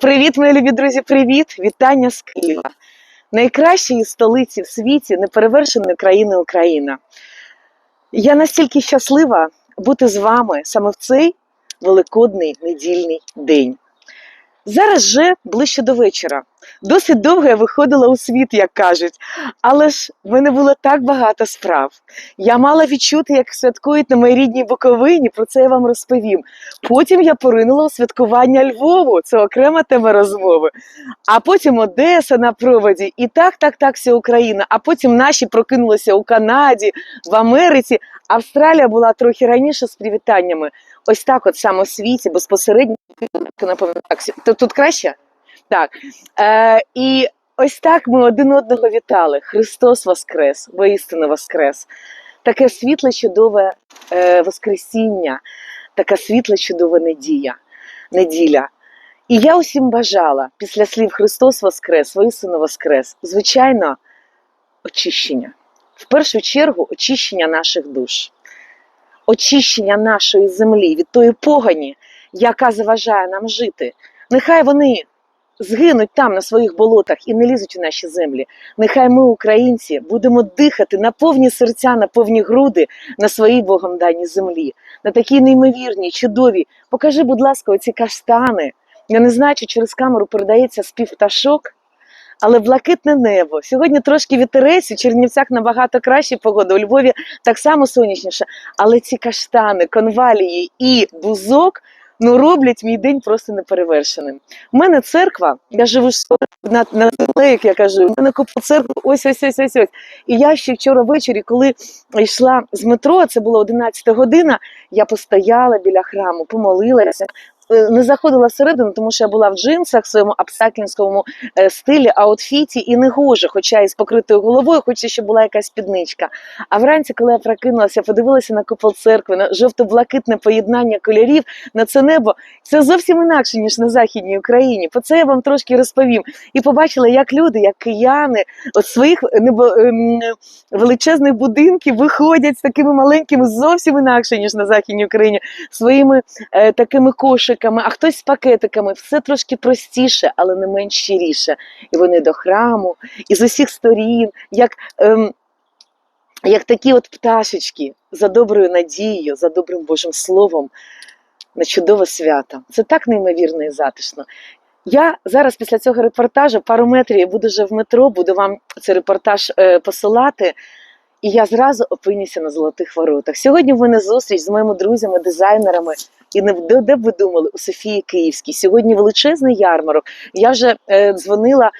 Привіт, мої любі друзі! Привіт! Вітання з Києва, найкращої столиці в світі, неперевершеної країни Україна. Я настільки щаслива бути з вами саме в цей великодний недільний день. Зараз вже ближче до вечора. Досить довго я виходила у світ, як кажуть, але ж в мене було так багато справ. Я мала відчути, як святкують на моїй рідній Буковині. Про це я вам розповім. Потім я поринула у святкування Львову, це окрема тема розмови. А потім Одеса на проводі, і так, так, так, вся Україна. А потім наші прокинулися у Канаді, в Америці. Австралія була трохи раніше з привітаннями. Ось так, от саме у світі, безпосередньо так. Тут краще? Так. Е, і ось так ми один одного вітали. Христос Воскрес, воістину Воскрес. Таке світле, чудове е, Воскресіння, така світла, чудова недія, неділя. І я усім бажала після слів Христос Воскрес, воістину Воскрес, звичайно, очищення. В першу чергу, очищення наших душ, очищення нашої землі від тої погані, яка заважає нам жити. Нехай вони згинуть там на своїх болотах і не лізуть у наші землі. Нехай ми, українці, будемо дихати на повні серця, на повні груди на своїй Богом даній землі, на такій неймовірній, чудовій. Покажи, будь ласка, оці каштани. Я не знаю, чи через камеру передається спів пташок. Але блакитне небо. Сьогодні трошки вітерець, у Чернівцях набагато краще погода, у Львові так само сонячніше. Але ці каштани, конвалії і бузок ну роблять мій день просто неперевершеним. У мене церква, я живу на, на як я кажу, у мене купа церкви, ось ось ось ось ось. І я ще вчора ввечері, коли йшла з метро, це була 11 година, я постояла біля храму, помолилася. Е, Не заходила всередину, тому що я була в джинсах в своєму апсакінському е, стилі, аутфіті і не гоже, хоча і з покритою головою, хоча ще була якась спідничка. А вранці, коли я прокинулася, подивилася на купол церкви, на жовто-блакитне поєднання кольорів, на це небо. Це зовсім інакше, ніж на Західній Україні. Про це я вам трошки розповім. І побачила, як люди, як кияни, от своїх небо, ем, величезних будинків виходять з такими маленькими, зовсім інакше, ніж на Західній Україні, своїми е, такими кошиками, а хтось з пакетиками. Все трошки простіше, але не менш щиріше. І вони до храму, і з усіх сторін, як. Ем, як такі от пташечки за доброю надією, за добрим Божим Словом на чудове свято. Це так неймовірно і затишно. Я зараз після цього репортажу пару метрів я буду вже в метро, буду вам цей репортаж е, посилати, і я зразу опинюся на золотих воротах. Сьогодні в мене зустріч з моїми друзями, дизайнерами. І не де, б ви думали у Софії Київській. Сьогодні величезний ярмарок. Я вже е, дзвонила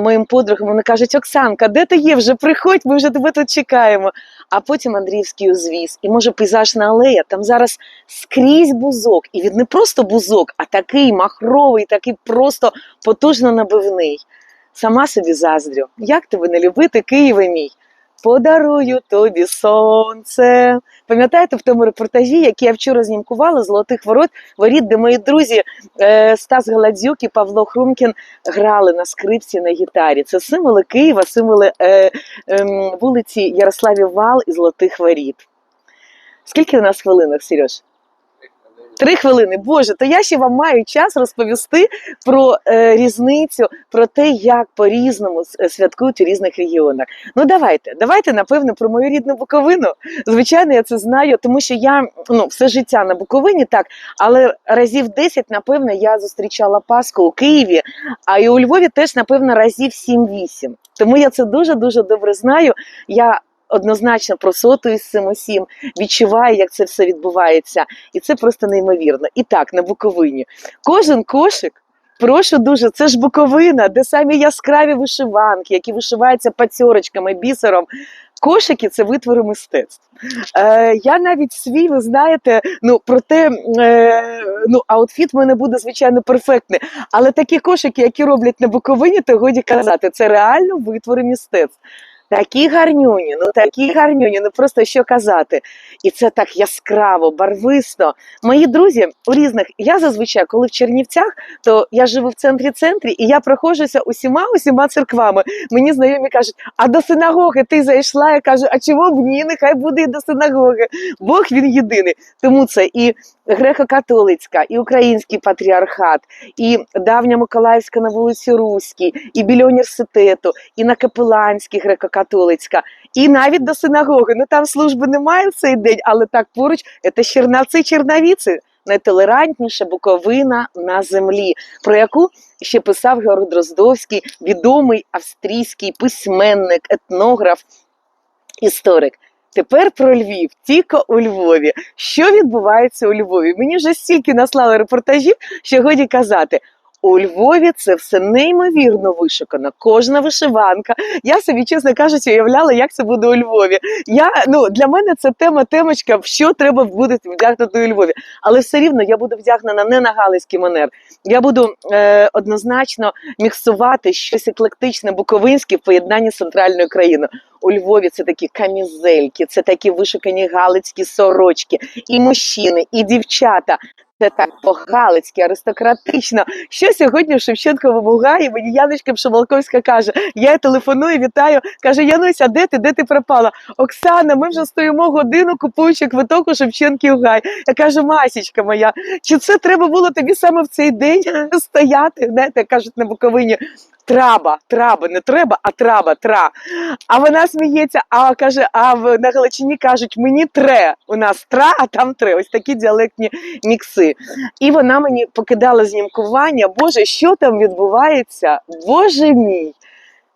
моїм подругам. Вони кажуть: Оксанка, де ти є? Вже приходь, ми вже тебе тут чекаємо. А потім Андріївський узвіз, і може пейзажна алея. Там зараз скрізь бузок, і він не просто бузок, а такий махровий, такий просто потужно набивний. Сама собі заздрю. Як тебе не любити, Києве мій? Подарую тобі сонце. Пам'ятаєте в тому репортажі, який я вчора знімкувала Золотих ворот, воріт, де мої друзі е, Стас Галадзюк і Павло Хрумкін грали на скрипці на гітарі. Це символи Києва, символи е, е, вулиці Ярославів Вал і Золотих Воріт. Скільки у нас хвилинок, Сереж? Три хвилини. Боже, то я ще вам маю час розповісти про е, різницю, про те, як по-різному е, святкують у різних регіонах. Ну давайте, давайте, напевно, про мою рідну Буковину. Звичайно, я це знаю, тому що я ну, все життя на Буковині, так, але разів 10, напевно, я зустрічала Пасху у Києві, а і у Львові теж, напевно, разів 7-8. Тому я це дуже-дуже добре знаю. Я однозначно просотуюсь з цим усім, відчуваю, як це все відбувається. І це просто неймовірно. І так, на Буковині. Кожен кошик. Прошу дуже, це ж Буковина, де самі яскраві вишиванки, які вишиваються пацьорочками, бісером. Кошики це витвори мистецтв. Е, я навіть свій, ви знаєте, ну проте е, ну, аутфіт в мене буде, звичайно, перфектний. Але такі кошики, які роблять на Буковині, то годі казати, це реально витвори мистецтв. Такі гарнюні, ну такі гарнюні, ну просто що казати. І це так яскраво, барвисто. Мої друзі у різних. Я зазвичай, коли в Чернівцях, то я живу в центрі центрі, і я проходжуся усіма усіма церквами. Мені знайомі кажуть, а до синагоги ти зайшла? Я кажу, а чого б ні? Нехай буде і до синагоги. Бог він єдиний. Тому це і греко-католицька, і український патріархат, і давня Миколаївська на вулиці Руській, і біля університету, і на Капеланській греко-католицька, і навіть до синагоги. Ну там служби немає в цей день, але так поруч це Чернавці Чернавіці. Найтолерантніша буковина на землі, про яку ще писав Георг Дроздовський, відомий австрійський письменник, етнограф, історик. Тепер про Львів, тільки у Львові. Що відбувається у Львові? Мені вже стільки наслали репортажів, що годі казати. У Львові це все неймовірно вишукано. Кожна вишиванка. Я собі, чесно кажучи, уявляла, як це буде у Львові. Я ну для мене це тема, темочка, що треба буде вдягнути у Львові. Але все рівно я буду вдягнена не на галицький манер. Я буду е, однозначно міксувати щось еклектичне, буковинське в поєднанні з центральною країною. У Львові це такі камізельки, це такі вишукані галицькі сорочки, і мужчини, і дівчата. Це так по-галицьки, аристократично. Що сьогодні в Шевченковому гаї мені Яночка Пшемалковська каже: я телефоную, вітаю. каже: Януся, де ти? Де ти пропала? Оксана, ми вже стоїмо годину, купуючи квиток у Шевченків гай. Я кажу, Масічка моя, чи це треба було тобі саме в цей день стояти? Знаєте, кажуть на Буковині. Траба, траба, не треба, а траба, тра. А вона сміється, а каже: а в на Галичині кажуть, мені тре. У нас тра, а там тре. Ось такі діалектні мікси. І вона мені покидала знімкування. Боже, що там відбувається? Боже мій.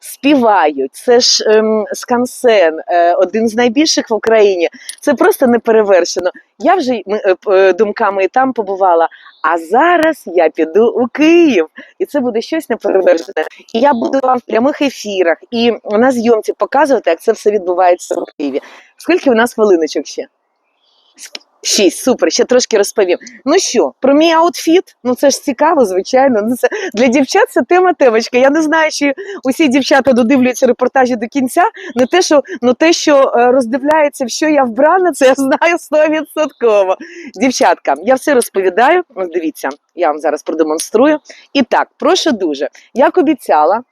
Співають, це ж ем, скансен, е, один з найбільших в Україні. Це просто неперевершено. Я вже е, е, думками і там побувала. А зараз я піду у Київ, і це буде щось неперевершене. І я буду вам в прямих ефірах і на зйомці показувати, як це все відбувається в Києві. Скільки у нас хвилиночок ще? Шість, супер, ще трошки розповім. Ну що, про мій аутфіт? Ну це ж цікаво, звичайно. Ну це для дівчат це тема темочка. Я не знаю, чи усі дівчата додивлюються репортажі до кінця. Не те, що ну те, що е, роздивляється, що я вбрана, це я знаю стовідсотково. Дівчатка, я все розповідаю. Ось дивіться, я вам зараз продемонструю. І так, прошу дуже, як обіцяла,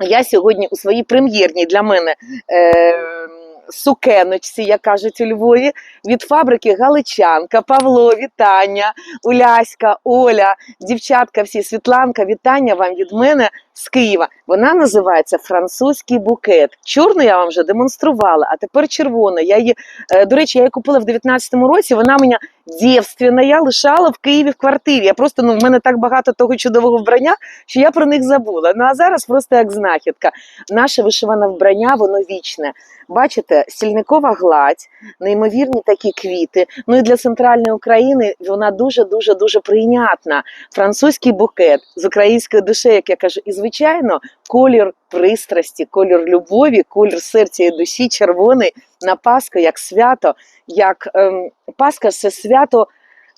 я сьогодні у своїй прем'єрній для мене. Е, Сукеночці, як кажуть у Львові, від фабрики Галичанка, Павло, вітання, Уляська, Оля, дівчатка, всі Світланка, вітання вам від мене з Києва. Вона називається французький букет. Чорну я вам вже демонструвала, а тепер червона. Я її, е, до речі, я її купила в 19-му році. Вона мене дівственна, я лишала в Києві в квартирі. Я просто ну в мене так багато того чудового вбрання, що я про них забула. Ну а зараз просто як знахідка. Наше вишиване вбрання, воно вічне. Бачите, стільникова гладь, неймовірні такі квіти. Ну і для центральної України вона дуже дуже дуже прийнятна. Французький букет з української душі, як я кажу, і звичайно, колір пристрасті, колір любові, колір серця і душі, червоний на Пасху як свято, як ем, Пасха це свято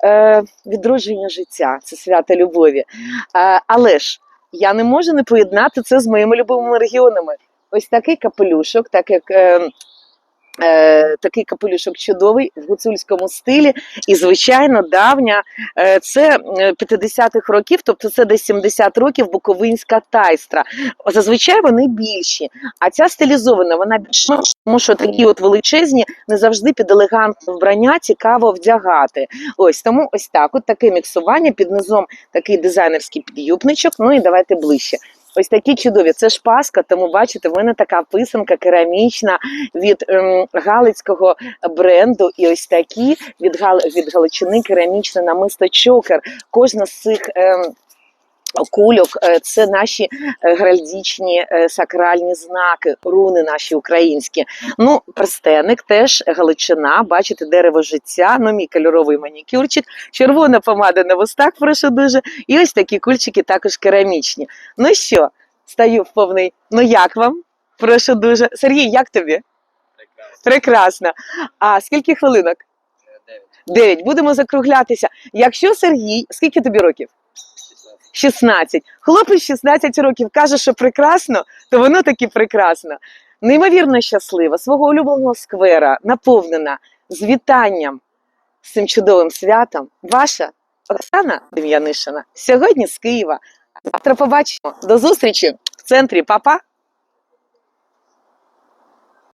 е, відродження життя, це свято любові. Е, але ж я не можу не поєднати це з моїми любимими регіонами. Ось такий капелюшок, так як. Е, Е, такий капелюшок чудовий в гуцульському стилі, і звичайно, давня е, це е, 50-х років, тобто це десь 70 років буковинська тайстра. Зазвичай вони більші, а ця стилізована, вона більш тому що такі от величезні не завжди під елегантне вбрання цікаво вдягати. Ось тому ось так, от таке міксування під низом такий дизайнерський підюбничок. Ну і давайте ближче. Ось такі чудові. Це ж паска, тому бачите, в мене така писанка керамічна від ем, галицького бренду. І ось такі від, Гал... від Галичини керамічне намисто чокер. Кожна з цих. Ем, Кульок е, це наші е, геральдичні е, сакральні знаки, руни наші українські. Ну, перстеник теж Галичина, бачите, дерево життя, ну мій кольоровий манікюрчик, червона помада на вустах, прошу дуже. І ось такі кульчики також керамічні. Ну що, стаю в повний. Ну як вам? Прошу дуже. Сергій, як тобі? Прекрасно. А скільки хвилинок? Дев'ять. Будемо закруглятися. Якщо Сергій, скільки тобі років? 16. Хлопець 16 років каже, що прекрасно, то воно таки прекрасно. неймовірно щаслива, свого улюбленого сквера, наповнена з вітанням з цим чудовим святом. Ваша Оксана Дем'янишина сьогодні з Києва. Завтра побачимо. До зустрічі в центрі Папа.